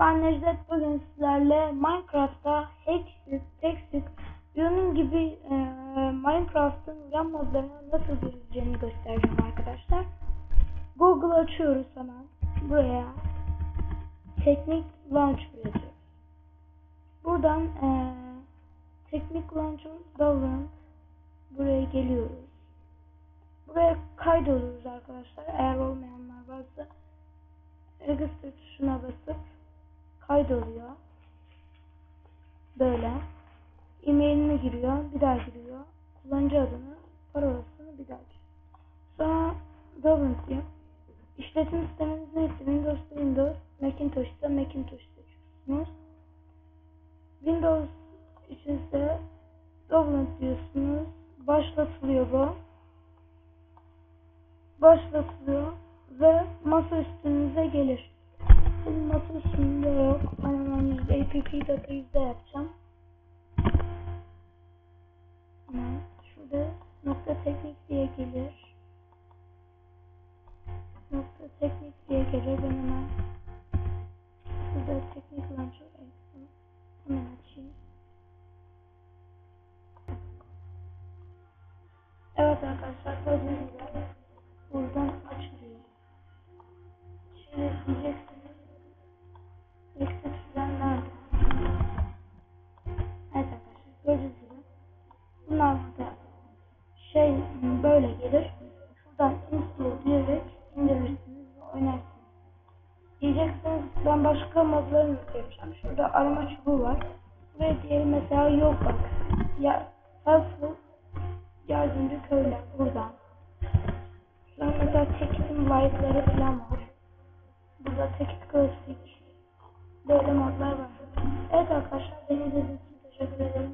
ben Necdet bugün sizlerle Minecraft'ta Hexit, Texit, bunun gibi e, Minecraft'ın yan modlarına nasıl gireceğini göstereceğim arkadaşlar. Google açıyoruz hemen. Buraya Teknik Launcher yazıyoruz. Buradan e, Teknik Launcher Download buraya geliyoruz. Buraya kaydoluyoruz arkadaşlar. Eğer olmayanlar varsa register tuşuna basıp kaydoluyor. Böyle. E-mailini giriyor. Bir daha giriyor. Kullanıcı adını, parolasını bir daha giriyor. Sonra Download diyor. İşletim sisteminiz neyse Windows Windows, Macintosh ise Macintosh seçiyorsunuz. Windows için ise Download diyorsunuz. Başlatılıyor bu. Başlatılıyor ve masa üstünüze gelir. Benim masa üstünde yok. Ben hemen yüzde app data yüzde yapacağım. Hemen şurada nokta teknik diye gelir. Nokta teknik diye gelir. Ben hemen burada teknik launcher. Hemen açayım. Evet arkadaşlar gördüğünüz gibi böyle gelir. Şuradan install diyerek indirirsiniz ve oynarsınız. Diyeceksiniz ben başka modları nasıl yapacağım? Şurada arama çubuğu var. Buraya diyelim mesela yok bak. Ya helpful yardımcı köyler buradan. Şuradan mesela tekitin like'ları falan var. Burada tekit grafik. Böyle modlar var. Evet arkadaşlar beni izlediğiniz için teşekkür ederim.